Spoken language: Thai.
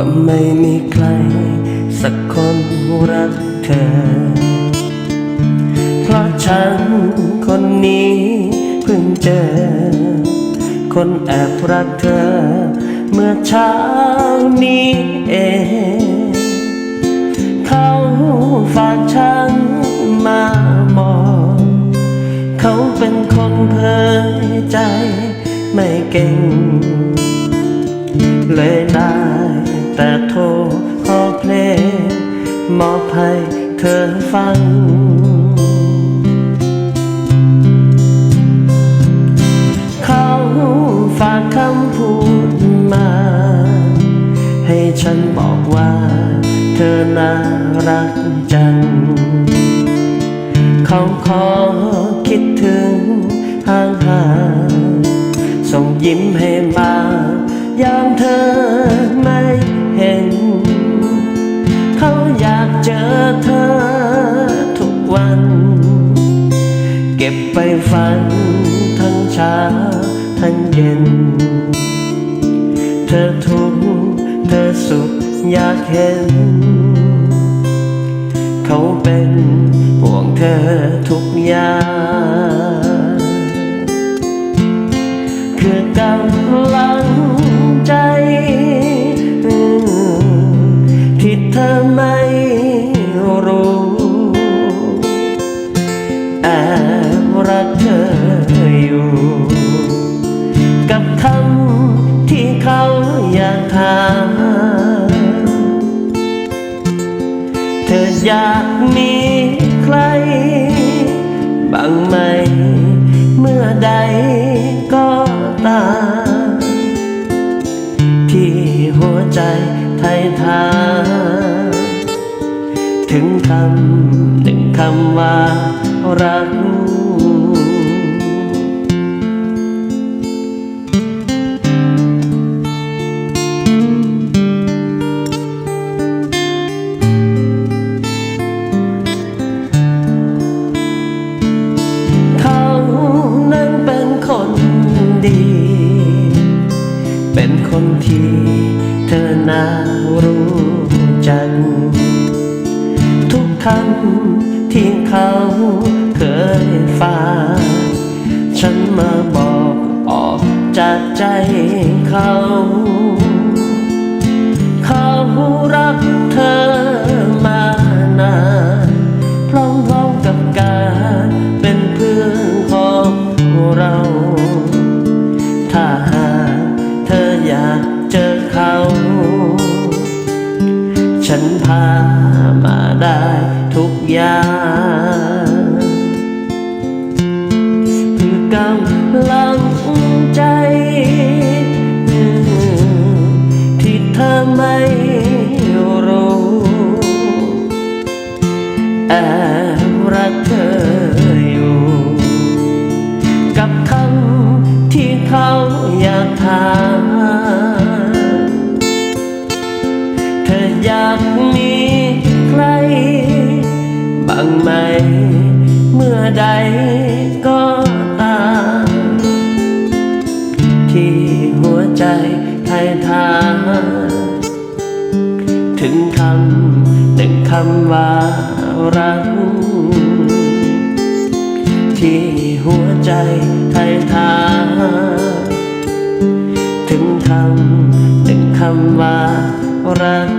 าไม่มีใคร สักคนรักเธอ เพราะฉันคนนี้เพิ่งเจอ คนแอบรักเธอ เมื่อเช้านี้เอง เขาฝากฉันมามองเขาเป็นคนเผยใจไม่เก่ง แต่โทรขอเพลงมอบให้เธอฟัง เขาฝากคำพูดมา ให้ฉันบอกว่า เธอน่ารักจัง เขาขอคิดถึงห่างหางๆส่งยิ้มให้ ไปฝันทั้งเช้าทั้งเย็น เธอทุกเธอสุขอยากเห็น เขาเป็นห่วงเธอทุกอย่างคือกำลัง คำที่เขาอยากถามเธออยากมีใครบ้างไหม เมื่อใดก็ตาม ที่หัวใจไทยทาถึงคำหนึ่งคำว่ารัก คนที่เธอน่ารู้จัก ทุกคำที่เขาเคยฟังฉันมาบอกออกจากใจเขาเขา ฉันพามาได้ทุกอย่างคือกำลังใจ ที่เธอไม่รู้แอบรักเธออยู่ กับคำที่เขาอยากถามากมีใครบางไหม เมื่อใดก็ตามที่หัวใจไทยทานถึงคำหนึ่งคำว่ารัก ที่หัวใจไทยทานถึงคำหนึ่งคำว่ารัก